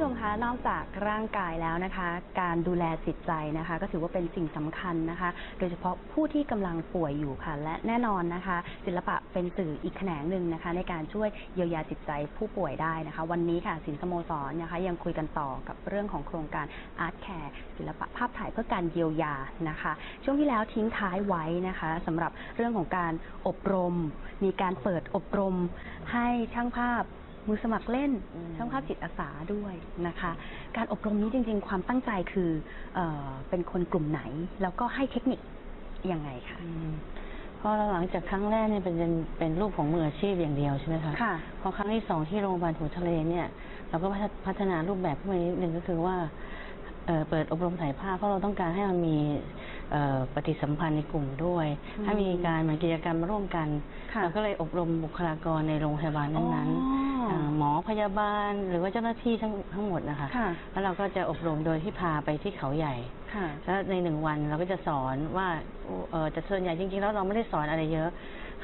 ผู้ชมคะนอกจากร่างกายแล้วนะคะ การดูแลจิตใจนะคะ ก็ถือว่าเป็นสิ่งสำคัญนะคะ โดยเฉพาะผู้ที่กำลังป่วยอยู่ค่ะ และแน่นอนนะคะ ศิลปะเป็นสื่ออีกแขนงหนึ่งนะคะ ในการช่วยเยียวยาจิตใจผู้ป่วยได้นะคะ วันนี้ค่ะสินสโมสรนะคะ ยังคุยกันต่อกับเรื่องของโครงการ Art Care ศิลปะภาพถ่ายเพื่อการเยียวยานะคะ ช่วงที่แล้วทิ้งท้ายไว้นะคะสำหรับเรื่องของการอบรม มีการเปิดอบรมให้ช่างภาพ มือสมัครเล่นอืมช่างภาพจิตอาสาด้วยนะคะ การอบรมนี้จริง ๆ ความตั้งใจคือเออเป็นคนกลุ่มไหน แล้วก็ให้เทคนิคยังไงคะอืมเพราะหลังจากครั้งแรกเนี่ยเป็นเป็นเป็นรูปของมืออาชีพอย่างเดียวใช่ไหมคะค่ะพอครั้งที่สองที่โรงพยาบาลหัวทะเลเนี่ย เราก็พัฒพัฒนารูปแบบขึ้นมานิดนึงก็คือว่าเอ่อเปิดอบรมถ่ายภาพเพราะเราต้องการให้มันมีเอ่อปฏิสัมพันธ์ในกลุ่มด้วยอืมให้มีการเหมือนกิจกรรมร่วมกันค่ะเราก็เลยอบรมบุคลากรในโรงพยาบาลนั้นอ๋ อๆาหมอพยาบาลหรือว่าเจ้าหน้าที่ทั้งทั้งหมดนะคะ ค่ะ แล้วเราก็จะอบรมโดยที่พาไปที่เขาใหญ่ ค่ะ แล้วในหนึ่งวันเราก็จะสอนว่าเออแต่ส่วนใหญ่จริงๆแล้วเราไม่ได้สอนอะไรเยอะ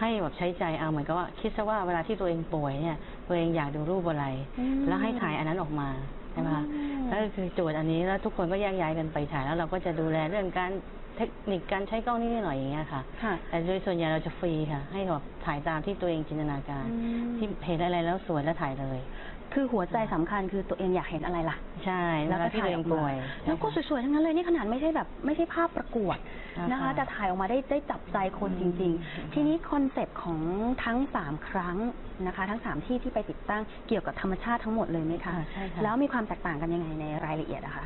ให้แบบใช้ใจเอาเหมือนกับว่า คิดซะว่าเวลาที่ตัวเองป่วยเนี่ยตัวเองอยากดูรูปอะไร อืมแล้วให้ถ่ายอันนั้นออกมาใช่ไหมคะอืม แล้วก็คือโจทย์อันนี้แล้วทุกคนก็แยกย้ายกันไปถ่ายแล้วเราก็จะดูแลเรื่องการ เทคนิคการใช้กล้องนิดหน่อยอย่างเงี้ยค่ะ ค่ะ แต่โดยส่วนใหญ่เราจะฟรีค่ะ ให้แบบถ่ายตามที่ตัวเองจินตนาการ อืม ที่เห็นอะไรแล้วสวยแล้วถ่ายเลย คือหัวใจสำคัญคือตัวเองอยากเห็นอะไรล่ะ ใช่แล้วก็ที่ตัวเองป่วย แล้วก็สวยๆ ทั้งนั้นเลยนี่ขนาดไม่ใช่แบบไม่ใช่ภาพประกวดอ่านะคะค่ะแต่ถ่ายออกมาได้ได้จับใจคนจริงอืมๆทีนี้คอนเซปต์ของทั้งสามครั้งนะคะ ทั้งสามที่ที่ไปติดตั้งเกี่ยวกับธรรมชาติทั้งหมดเลยไหมคะค่ะใช่ค่ะ แล้วมีความแตกต่างกันยังไงในรายละเอียดอะคะ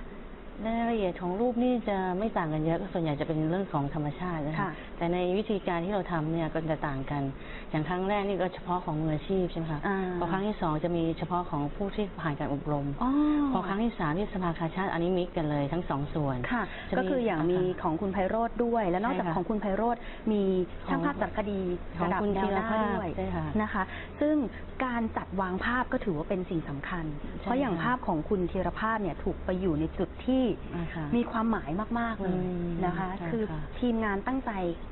รายละเอียดของรูปนี่จะไม่ต่างกันเยอะก็ส่วนใหญ่จะเป็นเรื่องของธรรมชาตินะคะ ค่ะแต่ในวิธีการที่เราทำเนี่ยก็จะต่างกัน อย่างครั้งแรกนี่ก็เฉพาะของมืออาชีพใช่ไหมคะอ่า พอครั้งที่สองจะมีเฉพาะของผู้ที่ผ่านการอบรม อ๋อพอครั้งที่สามที่สภากาชาติอันนี้มิกกันเลยทั้งสองส่วนค่ะ จะ ก็คืออย่างมีค่ะของคุณไพโรธด้วย และนอกจากใช่ค่ะของคุณไพโรธมีช่างภาพจัดคดีของระดับคุณแนธีวรหน้าภาพด้วยใช่ค่ะนะคะ ซึ่งการจัดวางภาพก็ถือว่าเป็นสิ่งสำคัญ ใช่เพราะอย่างค่ะ ภาพของคุณธีรภาพเนี่ยถูกไปอยู่ในจุดที่อ่าค่ะมีความหมายมาก ๆ เลยอืมนะคะใช่คือค่ะทีมงานตั้งใจ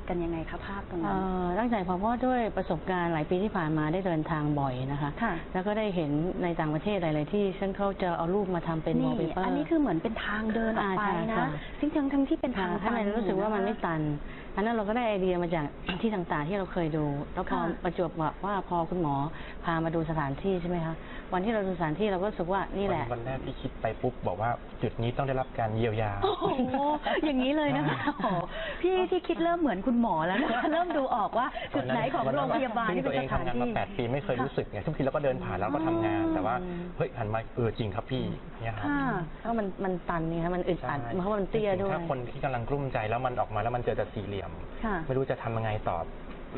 กันยังไงคะภาพตรงเอ่นั้นอตั้งใจเพราะว่าด้วยประสบการณ์หลายปีที่ผ่านมาได้เดินทางบ่อยนะคะค่ะแล้วก็ได้เห็นในต่างประเทศหลาย ๆ ที่ซึ่งเขาจะเอารูปมาทำเป็นนี่ wallpaper อันนี้คือเหมือนเป็นทางเดินออกไปอ่าใช่นะค่ะซึ่งทั้งทั้งที่เป็นทางให้มันตัรู้สึกว่ามันไม่ะคะตันอันนั้นเราก็ได้ไอเดียมาจากที่ต่าง ๆ ที่เราเคยดู แล้วพอค่ะประจวบว่าว่าพอคุณหมอพามาดูสถานที่ใช่ไหมคะวันที่เราดูสถานที่เราก็รู้สึกว่านี่แหละวันวันแรกที่คิดไปปุ๊บบอกว่าจุดนี้ต้องได้รับการเยียวยา โอ้โหอย่างนี้เลยนะคะโอ้โหพี่ที่คิดเริ่มเหมือนคุณหมอแล้วนะคะเริ่มดูออกว่าจุดไหนของโรงพยาบาลซึ่ที่งเป็ตัวนเอสงถานทำงานที่ มาแปดปีไม่เคยรู้สึกไงทุกทีเราก็เดินผ่านแล้วก็ทำงาน แต่ว่าอืมเฮ้ยหันมาเออจริงครับพี่เนี่ยครับค่ะเพราะมันมันตันนี่คะมันอึดอัดใช่เพราะว่ามันเตี้ยด้วย ถ้าคนที่กำลังกลุ้มใจแล้วมันออกมาแล้วมันเจอแต่สี่เหลี่ยม ค่ะ ไม่รู้จะทำยังไงต่อ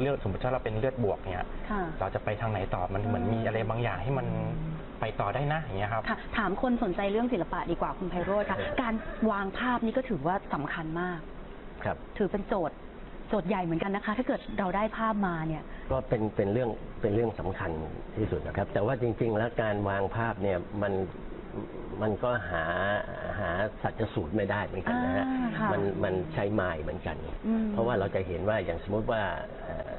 เลือดสมมติถ้าเราเป็นเลือดบวกเนี่ย ค่ะ เราจะไปทางไหนต่อมันเหมือนมีอะไรบางอย่างให้มันไปต่อได้นะอย่างเงี้ยครับ ค่ะ ถามคนสนใจเรื่องศิลปะดีกว่าคุณไพโรธค่ะ การวางภาพนี้ก็ถือว่าสำคัญมาก ครับ ถือเป็นโจทย์โจทย์ใหญ่เหมือนกันนะคะ ถ้าเกิดเราได้ภาพมาเนี่ย ก็เป็นเป็นเรื่องเป็นเรื่องสำคัญที่สุดนะครับ แต่ว่าจริง ๆ แล้วการวางภาพเนี่ยมัน มันก็หาหาสัจสูตรไม่ได้เหมือนกันนะฮะอ่าค่ะมันมันใช้ไม้เหมือนกัน อืมเพราะว่าเราจะเห็นว่าอย่างสมมติว่าเอ่อ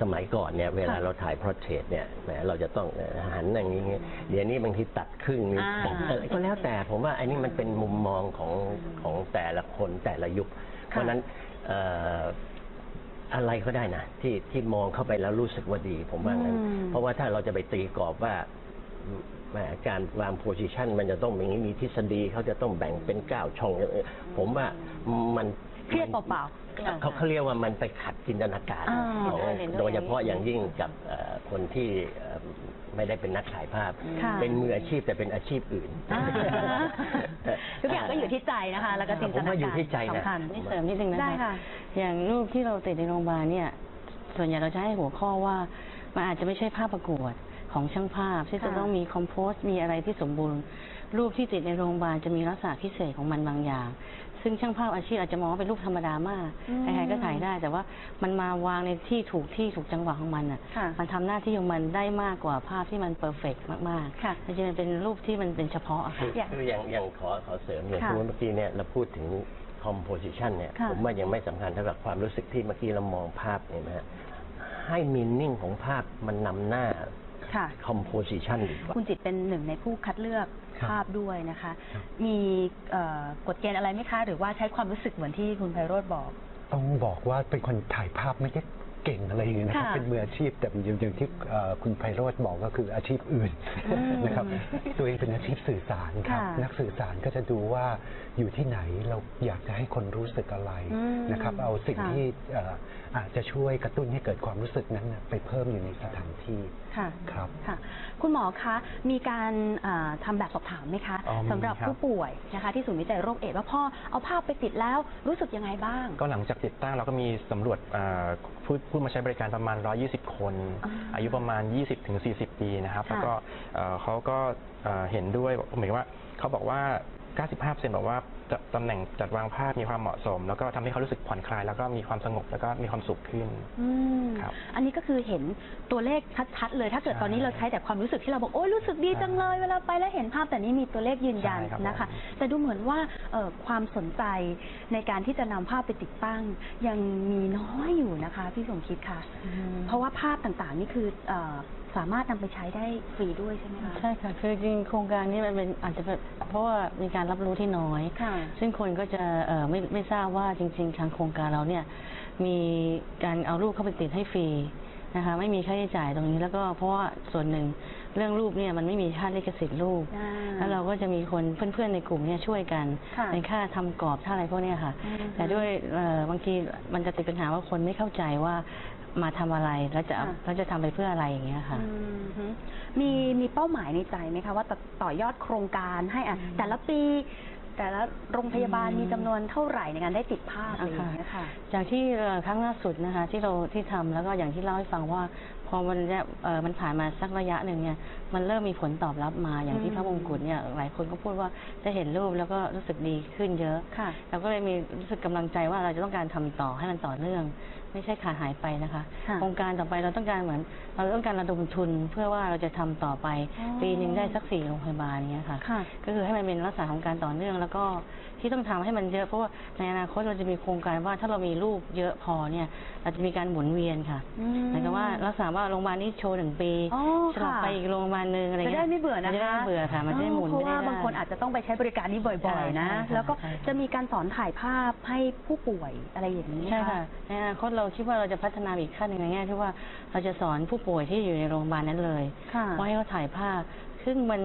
สมัยก่อนเนี่ยเวลาค่ะเราถ่ายพอร์เทรตเนี่ยแหมเราจะต้องเอ่อหันอย่างนี้ เดี๋ยวนี้บางทีตัดครึ่งนี่อ่าเออก็แล้วแต่ผมว่าอันนี้มันเป็นมุมมองของของแต่ละคนแต่ละยุค เพราะฉะนั้นเอ่ออะไรก็ได้นะที่ที่มองเข้าไปแล้วรู้สึกว่าดี ผมว่างั้นอืม เพราะว่าถ้าเราจะไปตีกรอบว่า แหมการวางโพซิชันมันจะต้องอย่างนี้มีทฤษฎีเขาจะต้องแบ่งเป็นเก้าช่องเออผมว่ามันเครียดเปล่าเขาเขาเรียกว่ามันไปขัดจินตนาการอ่าของเห็นด้วยโดยเฉพาะอย่างยิ่งกับเอ่อคนที่เอ่อไม่ได้เป็นนักถ่ายภาพ ค่ะ เป็นมืออาชีพแต่เป็นอาชีพอื่น อ่าทุกอย่างก็อยู่ที่ใจนะคะ แล้วก็จินตผมนาว่าอยู่การที่ใจนะ สำคัญ นี่เสริมนิดนึงนะได้คะค่ะ อย่างรูปที่เราติดในโรงพยาบาลเนี่ย ส่วนใหญ่เราจะให้หัวข้อว่า มันอาจจะไม่ใช่ภาพประกวด ของช่างภาพที่จะค่ะต้องมีคอมโพสมีอะไรที่สมบูรณ์ รูปที่ติดในโรงพยาบาลจะมีลักษณะพิเศษของมันบางอย่าง ซึ่งช่างภาพอาชีพอาจจะมองว่าเป็นรูปธรรมดามากอืมใครๆก็ถ่ายได้ แต่ว่ามันมาวางในที่ถูกที่ถูกจังหวะของมันอะค่ะมันทำหน้าที่ของมันได้มากกว่าภาพที่มันเพอร์เฟกมากๆค่ะมันจะเป็นรูปที่มันเป็นเฉพาะอะค่ะคือคืออย่างอย่างขอขอเสริมอย่างค่ะที่เมื่อกี้เนี่ยเราพูดถึง composition เนี่ยค่ะผมว่ายังไม่สำคัญเท่ากับความรู้สึกที่เมื่อกี้เรามองภาพเนี่ยนะฮะให้มินนิ่งของภาพมันนำหน้า ค่ะ composition ดีกว่า คุณจิตเป็นหนึ่งในผู้คัดเลือกครับภาพด้วยนะคะ ครับ มีเอ่อกฎเกณฑ์อะไรไหมคะ หรือว่าใช้ความรู้สึกเหมือนที่คุณไพโรธบอก ต้องบอกว่าเป็นคนถ่ายภาพไม่ได้เก่งอะไรอย่างเงี้ยนะครับ ค่ะเป็นมืออาชีพแต่อย่างอย่างที่เอ่อคุณไพโรธบอกก็คืออาชีพอื่นอืมนะครับตัวเองเป็นอาชีพสื่อสารครับ ค่ะนักสื่อสารก็จะดูว่าอยู่ที่ไหนเราอยากจะให้คนรู้สึกอะไรอืมนะครับ เอาสิ่งค่ะ ที่เอ่อ อาจจะช่วยกระตุ้นให้เกิดความรู้สึกนั้นน่ะไปเพิ่มอยู่ในสถานที่ค่ะครับ ค่ะ คุณหมอคะมีการอ่าทำแบบสอบถามไหมคะอ๋อมีสำหรับครับ ผู้ป่วยนะคะ ที่ศูนย์วิจัยโรคเอดส์ว่าพ่อเอาภาพไปติดแล้วรู้สึกยังไงบ้าง ก็หลังจากติดตั้งเราก็มีสำรวจอ่าผู้ผู้มาใช้บริการประมาณ 120 คน อ่าอายุประมาณ 20-40 ปีนะครับ ค่ะแล้วก็เอ่อเขาก็เอ่อเห็นด้วยหมายถึงว่าเขาบอกว่า 95%บอกว่า ตตำแหน่งจัดวางภาพมีความเหมาะสม แล้วก็ทำให้เขารู้สึกผ่อนคลาย แล้วก็มีความสงบแล้วก็มีความสุขขึ้น อืมครับอันนี้ก็คือเห็นตัวเลขชัดๆเลย ถ้าเกิดใช่ตอนนี้เราใช้แต่ความรู้สึกที่เราบอกโอ้ยรู้สึกดีจังเลยเวลาไปแล้วเห็นภาพแต่นี้มีตัวเลขยืนยันใช่ครับนะคะ ผม แต่ดูเหมือนว่าเอ่อความสนใจในการที่จะนำภาพไปติดตั้ง ยังมีน้อยอยู่นะคะ พี่สมคิดค่ะ เพราะว่าภาพต่างๆนี่คือเออ สามารถนำไปใช้ได้ฟรีด้วยใช่ไหมคะใช่ค่ะ คือจริงๆโครงการนี้มันเป็นอาจจะแบบเพราะว่ามีการรับรู้ที่น้อยค่ะซึ่งคนก็จะเอ่อไม่ไม่ทราบว่าจริง ๆ ทางโครงการเราเนี่ยมีการเอารูปเข้าไปติดให้ฟรีนะคะไม่มีค่าใช้จ่ายตรงนี้แล้วก็เพราะว่าส่วนหนึ่งเรื่องรูปเนี่ยมันไม่มีค่าลิขสิทธิ์รูปอ่าแล้วเราก็จะมีคนเพื่อนๆในกลุ่มเนี่ยช่วยกันค่ะในค่าทำกรอบค่าอะไรพวกเนี้ยค่ะอืมแต่ด้วยเอ่อบางทีมันจะติดปัญหาว่าคนไม่เข้าใจว่า มาทำอะไรแล้วจะเอาค่ะ แล้วจะทำไปเพื่ออะไรอย่างเงี้ยค่ะ อืมฮึมีมีเป้าหมายในใจไหมคะ ว่าจะต่อยอดโครงการให้อะแต่ละปี แต่ละโรงพยาบาลอืม มีจำนวนเท่าไหร่ในการได้ติดภาพอะไรอย่างเงี้ยค่ะ จากที่เอ่อครั้งล่าสุดนะคะ ที่เราที่ทำแล้วก็อย่างที่เล่าให้ฟังว่าพ อมันเนี่ยเอ่อมันผ่านมาสักระยะหนึ่งเนี่ยมันเริ่มมีผลตอบรับมาอย่างที่อืมพระมงกุฎเนี่ยหลายคนก็พูดว่าได้เห็นรูปแล้วก็รู้สึกดีขึ้นเยอะค่ะ เราก็เลยมีรู้สึกกำลังใจว่าเราจะต้องการทำต่อให้มันต่อเนื่อง ไม่ใช่ขาดหายไปนะคะค่ะ โครงการต่อไปเราต้องการเหมือน เราต้องการระดมทุนเพื่อว่าเราจะทำต่อไปอ๋อปีหนึ่งได้สักสี่โรงพยาบาลเนี้ยค่ะ ค่ะ ก็คือให้มันเป็นลักษณะของการต่อเนื่องแล้วก็ ที่ต้องทำให้มันเยอะ เพราะว่าในอนาคตเราจะมีโครงการว่าถ้าเรามีลูกเยอะพอเนี่ยเราจะมีการหมุนเวียนค่ะอืมหมายความว่าลักษณะว่าโรงพยาบาลนี้โชว์หนึ่งปีอ๋อสลับค่ะไปอีกโรงพยาบาลหนึ่งอะไรจะเงี้ยได้ไม่เบื่อนะคะจะได้ไม่เบื่อค่ะมันจะได้หมุนเพราะไม่ได้ว่าบางคนอาจจะต้องไปใช้บริการนี้บ่อยๆนะใช่ใช่ค่ะแล้วก็ใช่ค่ะจะมีการสอนถ่ายภาพให้ผู้ป่วยอะไรอย่างนี้ไหมใช่ค่ะในอนาคตเราคิดว่าเราจะพัฒนาอีกขั้นหนึ่งในแง่ที่ว่าเราจะสอนผู้ป่วยที่อยู่ในโรงพยาบาลนั้นเลยค่ะว่าให้เขาถ่ายภาพซึ่งมัน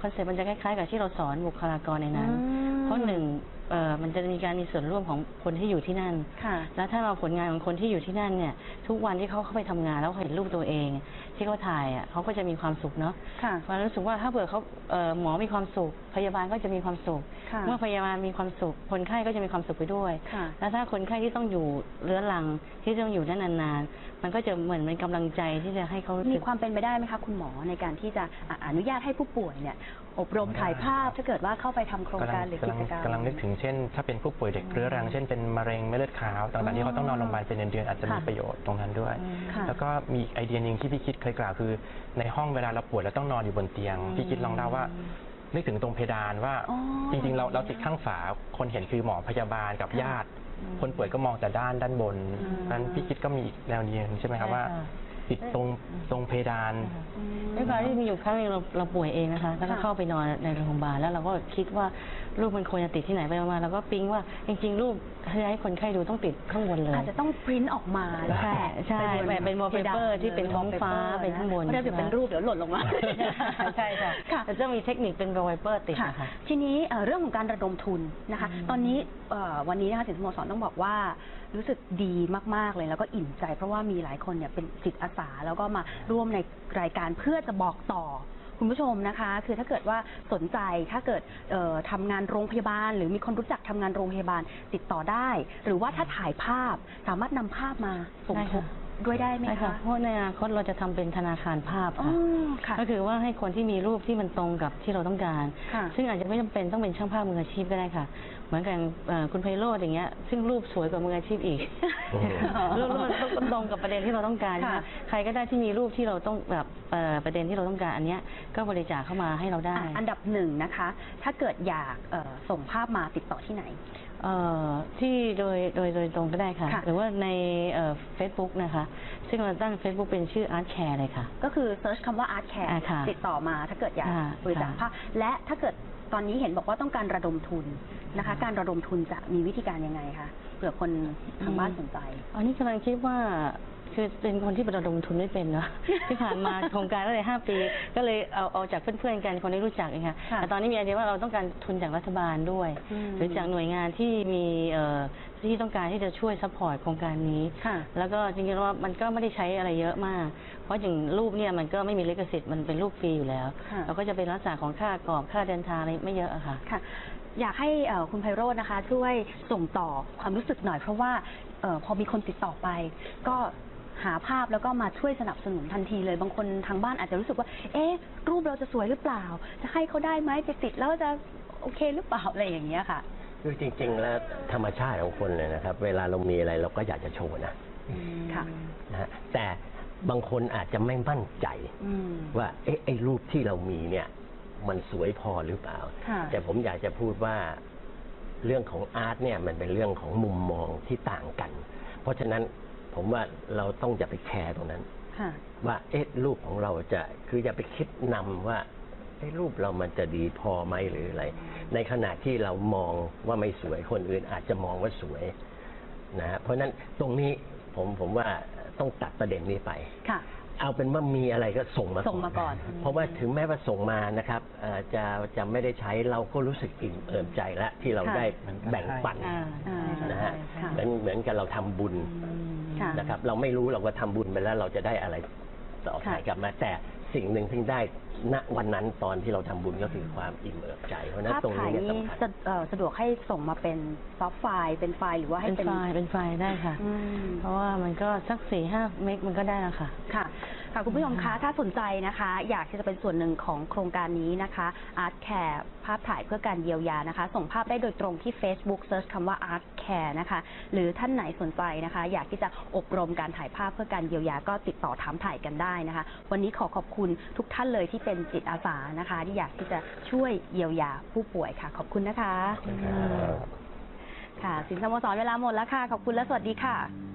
คอนเซ็ปต์มันจะคล้ายๆ กับที่เราสอนบุคลากรในนั้นอืม เพราะหนึ่งเอ่อมันจะมีการมีส่วนร่วมของคนที่อยู่ที่นั่น ค่ะ แล้วถ้าเราผลงานของคนที่อยู่ที่นั่นเนี่ย ทุกวันที่เขาเข้าไปทำงานแล้วเห็นรูปตัวเอง ที่เขาถ่ายอะเขาก็จะมีความสุขเนาะค่ะเรารู้สึกว่าถ้าเผื่อเขาเอ่อหมอมีความสุข พยาบาลก็จะมีความสุข ค่ะ เมื่อพยาบาลมีความสุข คนไข้ก็จะมีความสุขไปด้วย ค่ะ แล้วถ้าคนไข้ที่ต้องอยู่เรื้อรังที่ต้องอยู่ได้นานๆ มันก็จะเหมือนเป็นกำลังใจที่จะให้เขารู้มีสึก ความเป็นไปได้ไหมคะคุณหมอในการที่จะอะอนุญาตให้ผู้ป่วยเนี่ยอบรมถ่ายภาพถ้าเกิดว่าเข้าไปทำโครงกำลัการหรือกำกิลังจกรรม กำลังนึกถึงเช่น ถ้าเป็นผู้ป่วยเด็กเรื้อรังเช่นเป็นมะเร็งเม็ดเลือดขาวต่างๆที่เขาต้องนอนโรงพยาบาลเป็นเดือนๆอาจจะมีค่ะประโยชน์ตรงนั้นด้วยค่ะแล้วก็มีอีกไอเดียหนึ่งที่พี่คิดเคยกล่าวคือ ในห้องเวลาเราป่วยเราต้องนอนอยู่บนเตียง พี่คิดลองเล่าว่านึกถึงตรงเพดานว่าอ๋อจริงๆ เราเราติดข้างฝาคนเห็นคือหมอพยาบาลกับญาติคนป่วยก็มองแต่ด้านด้านบนอืมเพราะฉะนั้นพี่คิดก็มีอีกแนวเดียวใช่ไหมครับใช่ว่าค่ะ ติดตรงตรงเพดานอืมด้วยความที่มีอยู่ครั้งหนึงเราเราป่วยเองนะคะ แล้วก็ค่ะ เข้าไปนอนในโรงพยาบาลแล้วเราก็คิดว่ารูปมันควรจะติดที่ไหนไปมาแล้วก็ปิ๊งว่าจริง ๆ รูปที่ให้คนไข้ดูต้องติดข้างบนเลยอาจจะต้องปริ้นออกมาแล้วใช่แปะใช่บแปะเป็น wallpaper ที่เป็นท้องฟ้าเป็นข้างบนเพราะถ้าเกิดเป็นรูปเดี๋ยวหล่นลงมาใช่ค่ะค่ะแต่จะมีเทคนิคเป็นไวเปอร์ติดค่ะนะคะทีนี้เอ่อเรื่องของการระดมทุนนะคะอืมตอนนี้เอ่อวันนี้นะคะสินสโมสรต้องบอกว่ารู้สึกดีมาก ๆ เลยแล้วก็อิ่มใจ เพราะว่ามีหลายคนเนี่ยเป็นจิตอาสาแล้วก็มาร่วมในรายการเพื่อจะบอกต่อ คุณผู้ชมนะคะ คือถ้าเกิดว่าสนใจถ้าเกิดเอ่อทำงานโรงพยาบาล หรือมีคนรู้จักทำงานโรงพยาบาลติดต่อได้ หรือว่าถ้าถ่ายภาพสามารถนำภาพมาสมทบด้วยได้ไหมใช่ค่ะคะเพราะในอนาคตเราจะทำเป็นธนาคารภาพอ๋อค่ะ ค่ะ ก็คือว่าให้คนที่มีรูปที่มันตรงกับที่เราต้องการ ค่ะซึ่งอาจจะไม่จำเป็นต้องเป็นช่างภาพมืออาชีพก็ได้ค่ะ เหมือนกันเอ่อคุณไพโรธอย่างเงี้ย ซึ่งรูปสวยกว่ามืออาชีพอีกอืมรูปมันต้องตรงกับประเด็นที่เราต้องการค่ะใช่ไหมใครก็ได้ที่มีรูปที่เราต้องแบบเอ่อประเด็นที่เราต้องการอันเนี้ยก็บริจาคเข้ามาให้เราได้อะอันดับหนึ่งนะคะ ถ้าเกิดอยากเอ่อส่งภาพมาติดต่อที่ไหน เอ่อที่โดยโดยโดยตรงก็ได้ค่ะ ค่ะ หรือว่าในเฟซบุ๊กนะคะ ซึ่งเราตั้ง Facebook เป็นชื่อ Art Care เลยค่ะ ก็คือเซิร์ชคำว่า Art Care อ่าค่ะติดต่อมาถ้าเกิดอยากค่ะบริจาคค่ะผ้าและถ้าเกิดตอนนี้เห็นบอกว่าต้องการระดมทุนนะคะ การระดมทุนจะมีวิธีการยังไงคะเผื่อคนทางบ้านสนใจ อันนี้กำลังคิดว่า คือเป็นคนที่ประดมทุนไม่เป็นเนาะ ที่ผ่านมาโครงการตั้งแต่ห้าปี ก็เลยเอาเอาจากเพื่อนๆกันคนที่รู้จักเองค่ะค่ะแต่ตอนนี้มีไอเดียว่าเราต้องการทุนจากรัฐบาลด้วย อืม หรือจากหน่วยงานที่มีเอ่อที่ต้องการที่จะช่วยซัพพอร์ตโครงการนี้ ค่ะ แล้วก็จริงๆแล้วว่ามันก็ไม่ได้ใช้อะไรเยอะมาก เพราะอย่างรูปเนี่ยมันก็ไม่มีลิขสิทธิ์มันเป็นรูปฟรีอยู่แล้ว ค่ะ เราก็จะเป็นลักษณะของค่ากรอบค่าเดินทางอะไรไม่เยอะอะค่ะ ค่ะ อยากให้เอ่อคุณไพโรจน์นะคะ ช่วยส่งต่อความรู้สึกหน่อยเพราะว่าเออพอมีคนติดต่อไป ก็ หาภาพแล้วก็มาช่วยสนับสนุนทันทีเลย บางคนทางบ้านอาจจะรู้สึกว่า เอ๊ะ รูปเราจะสวยหรือเปล่า จะให้เขาได้ไหมไปติดแล้วจะโอเคหรือเปล่าอะไรอย่างเงี้ยค่ะ คือจริง ๆ แล้วธรรมชาติของคนเลยนะครับ เวลาเรามีอะไรเราก็อยากจะโชว์นะค่ะนะฮะแต่บางคนอาจจะไม่มั่นใจอืมว่าเอ๊ะไอ้รูปที่เรามีเนี่ย มันสวยพอหรือเปล่าค่ะแต่ผมอยากจะพูดว่าเรื่องของอาร์ตเนี่ยมันเป็นเรื่องของมุมมองที่ต่างกัน เพราะฉะนั้น ผมว่าเราต้องอย่าไปแคร์ตรงนั้นค่ะว่าเอ๊ะรูปของเราจะคืออย่าไปคิดนำว่าเอ๊ะรูปเรามันจะดีพอไหมหรืออะไร ในขณะที่เรามองว่าไม่สวยคนอื่นอาจจะมองว่าสวยนะฮะเพราะฉะนั้นตรงนี้ผมผมว่าต้องตัดประเด็นนี้ไปค่ะ เอาเป็นว่ามีอะไรก็ส่งมาส่งมาก่อนเพราะว่าถึงแม้ว่าส่งมานะครับเอ่อจะจะไม่ได้ใช้เราก็รู้สึกอิ่มเอิบใจแล้วที่เราค่ะ ได้แบ่งปันอ่าอ่านะฮะค่ะ เหมือนเหมือนกับเราทำบุญค่ะ นะครับ เราไม่รู้เราก็ทำบุญไปแล้วเราจะได้อะไรต่อไปค่ะ กลับมา แต่สิ่งหนึ่งที่ได้ณวันนั้นตอนที่เราทำบุญก็คือความอิ่มเอิบใจเพราะฉะนั้นภาพตรงถ่ายนี้เนี่ยนี้สำคัญ สะเอ่อสะดวกให้ส่งมาเป็นซอฟต์ไฟล์เป็นไฟล์หรือว่าให้เป็นเป็นไฟล์เป็นไฟล์ได้ค่ะ อืมเพราะว่ามันก็สักสี่ห้าเมกมันก็ได้แล้วค่ะ ค่ะ ค่ะคุณผู้ชมคะถ้าสนใจนะคะ อยากที่จะเป็นส่วนหนึ่งของโครงการนี้นะคะ Art Care ภาพถ่ายเพื่อการเยียวยานะคะ ส่งภาพได้โดยตรงที่ Facebook Search คำว่า Art Care นะคะ หรือท่านไหนสนใจนะคะ อยากที่จะอบรมการถ่ายภาพเพื่อการเยียวยาก็ติดต่อถามถ่ายกันได้นะคะ วันนี้ขอขอบคุณทุกท่านเลยที่เป็นจิตอาสานะคะ ที่อยากที่จะช่วยเยียวยาผู้ป่วยค่ะ ขอบคุณนะคะครับค่ะสินสโมสรเวลาหมดแล้วค่ะ ขอบคุณและสวัสดีค่ะ